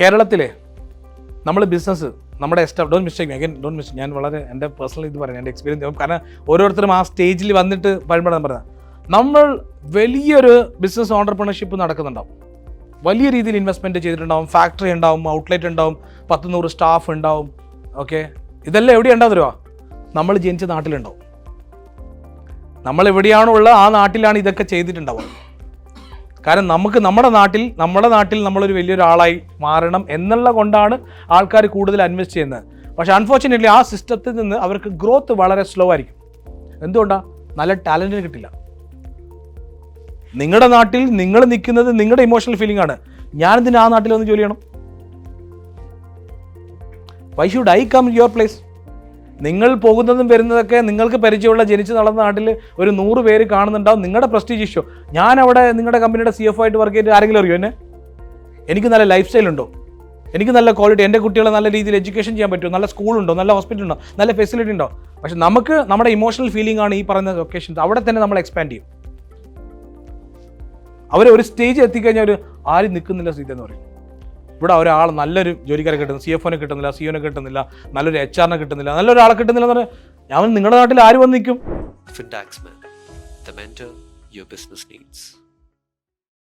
കേരളത്തിലെ നമ്മൾ ബിസിനസ് നമ്മുടെ എസ്റ്റ don't mistake again don't mistake ഞാൻ വളരെ എന്റെ പേഴ്സണൽ ഇത് പറയാം എന്റെ എക്സ്പീരിയൻസ് കാരണം ഓരോരുത്തരും ആ സ്റ്റേജിൽ വന്നിട്ട് പറയുമ്പോഴാണ് പറഞ്ഞത്. നമ്മൾ വലിയൊരു ബിസിനസ് ഓണ്ടർപ്രണർഷിപ്പ് നടക്കുന്നുണ്ടാവും. വലിയ രീതിയിൽ ഇൻവെസ്റ്റ്മെന്റ് ചെയ്തിട്ടുണ്ടാവും ഫാക്ടറി ഉണ്ടാവും ഔട്ട്ലെറ്റ് ഉണ്ടാവും പത്ത് നൂറ് സ്റ്റാഫ് ഉണ്ടാവും ഓക്കെ ഇതെല്ലാം എവിടെ ഉണ്ടാവും തരുവാ നമ്മൾ ജനിച്ച നാട്ടിലുണ്ടാവും. നമ്മൾ എവിടെയാണോ ഉള്ളത് ആ നാട്ടിലാണ് ഇതൊക്കെ ചെയ്തിട്ടുണ്ടാവുക. കാരണം നമുക്ക് നമ്മുടെ നാട്ടിൽ നമ്മുടെ നാട്ടിൽ നമ്മളൊരു വലിയൊരാളായി മാറണം എന്നുള്ള കൊണ്ടാണ് ആൾക്കാർ കൂടുതൽ അൻവെസ്റ്റ് ചെയ്യുന്നത്. പക്ഷേ അൺഫോർച്ചുനേറ്റ്ലി ആ സിസ്റ്റത്തിൽ നിന്ന് അവർക്ക് ഗ്രോത്ത് വളരെ സ്ലോ ആയിരിക്കും. എന്തുകൊണ്ടാണ് നല്ല ടാലന്റിന് കിട്ടില്ല. നിങ്ങളുടെ നാട്ടിൽ നിങ്ങൾ നിൽക്കുന്നത് നിങ്ങളുടെ ഇമോഷണൽ ഫീലിംഗ് ആണ്. ഞാനെന്തിനാ ആ നാട്ടിൽ വന്ന് ജോലി ചെയ്യണം? Why should I come your place നിങ്ങൾ പോകുന്നതും വരുന്നതൊക്കെ നിങ്ങൾക്ക് പരിചയമുള്ള ജനിച്ച് നടന്ന നാട്ടിൽ ഒരു നൂറ് പേര് കാണുന്നുണ്ടാവും. നിങ്ങളുടെ പ്രസ്റ്റീജ് ഇഷ്യൂ ഞാൻ അവിടെ നിങ്ങളുടെ കമ്പനിയുടെ സി എഫ് ആയിട്ട് വർക്ക് ചെയ്തിട്ട് ആരെങ്കിലും അറിയോ എന്നെ? എനിക്ക് നല്ല ലൈഫ് സ്റ്റൈൽ ഉണ്ടോ? എനിക്ക് നല്ല ക്വാളിറ്റി എന്റെ കുട്ടികളെ നല്ല രീതിയിൽ എഡ്യൂക്കേഷൻ ചെയ്യാൻ പറ്റുമോ? നല്ല സ്കൂളുണ്ടോ നല്ല ഹോസ്പിറ്റൽ ഉണ്ടോ? നല്ല ഫെസിലിറ്റി ഉണ്ടോ? പക്ഷെ നമുക്ക് നമ്മുടെ ഇമോഷണൽ ഫീലിംഗ് ആണ് ഈ പറയുന്ന ലൊക്കേഷൻ അവിടെ തന്നെ നമ്മൾ എക്സ്പാൻഡ് ചെയ്യും. അവർ ഒരു സ്റ്റേജ് എത്തിക്കഴിഞ്ഞാൽ അവർ ആരും നിൽക്കുന്നില്ല സീത എന്ന് പറയും. ഇവിടെ ഒരാൾ നല്ലൊരു ജോലിക്കാരെ കിട്ടുന്നു സി എഫ് ഒനെ കിട്ടുന്നില്ല സി ഒനെ കിട്ടുന്നില്ല നല്ലൊരു എച്ച് ആറിനെ കിട്ടുന്നില്ല നല്ലൊരാളെ കിട്ടുന്നില്ല എന്ന് പറഞ്ഞാൽ ഞാൻ നിങ്ങളുടെ നാട്ടിൽ ആര് വന്ന്